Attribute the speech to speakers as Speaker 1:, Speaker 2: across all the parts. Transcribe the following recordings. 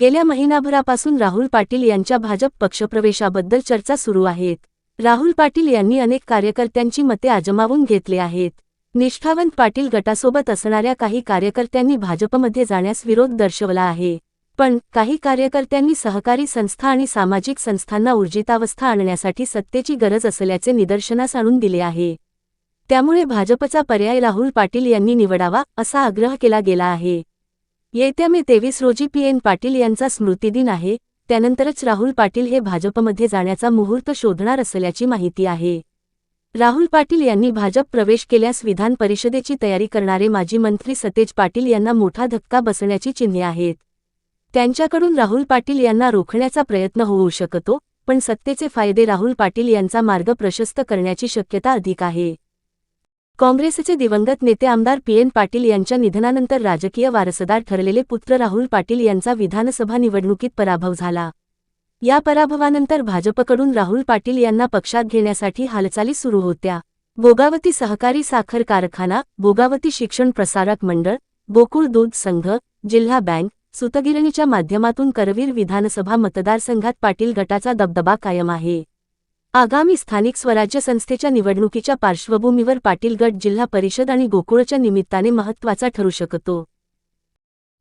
Speaker 1: गेल्या महिनाभरापासून राहुल पाटील यांच्या भाजप पक्षप्रवेशाबद्दल चर्चा सुरू आहेत. राहुल पाटील यांनी अनेक कार्यकर्त्यांची मते आजमावून घेतले आहेत. निष्ठावंत पाटील गटासोबत असणाऱ्या काही कार्यकर्त्यांनी भाजपमध्ये जाण्यास विरोध दर्शवला आहे. पण काही कार्यकर्त्यांनी सहकारी संस्था आणि सामाजिक संस्थांना ऊर्जितावस्था आणण्यासाठी सत्तेची गरज असल्याचे निदर्शनास आणून दिले आहे. त्यामुळे भाजपचा पर्याय राहुल पाटील यांनी निवडावा असा आग्रह केला गेला आहे. येत्या मे तेवीस रोजी पी एन पाटील यांचा स्मृतिदिन आहे त्यानंतरच राहुल पाटील हे भाजपमध्ये जाण्याचा मुहूर्त शोधणार असल्याची माहिती आहे. राहुल पाटील यांनी भाजप प्रवेश केल्यास विधान परिषदेची तयारी करणारे माजी मंत्री सतेज पाटील यांना मोठा धक्का बसण्याची चिन्हे आहेत. त्यांच्याकडून राहुल पाटील यांना रोखण्याचा प्रयत्न होऊ शकतो पण सत्तेचे फायदे राहुल पाटील यांचा मार्ग प्रशस्त करण्याची शक्यता अधिक आहे. काँग्रेसचे दिवंगत नेते आमदार पी एन पाटील यांच्या निधनानंतर राजकीय वारसदार ठरलेले पुत्र राहुल पाटील यांचा विधानसभा निवडणुकीत पराभव झाला. या पराभवानंतर भाजपकडून राहुल पाटील यांना पक्षात घेण्यासाठी हालचाली सुरू होत्या. बोगावती सहकारी साखर कारखाना बोगावती शिक्षण प्रसारक मंडळ गोकुळ दूध संघ जिल्हा बँक सुतगिरणीच्या माध्यमातून करवीर विधानसभा मतदारसंघात पाटील गटाचा दबदबा कायम आहे. आगामी स्थानिक स्वराज्य संस्थेच्या निवडणुकीच्या पार्श्वभूमीवर पाटील गट जिल्हा परिषद आणि गोकुळच्या निमित्ताने महत्त्वाचा ठरू शकतो.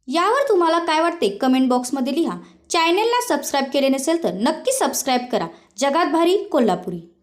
Speaker 2: यावर तुम्हाला काय वाटते? कमेंट बॉक्समध्ये लिहा. चॅनेलला सबस्क्राईब केले नसेल तर नक्की सबस्क्राईब करा. जगात भारी कोल्हापुरी.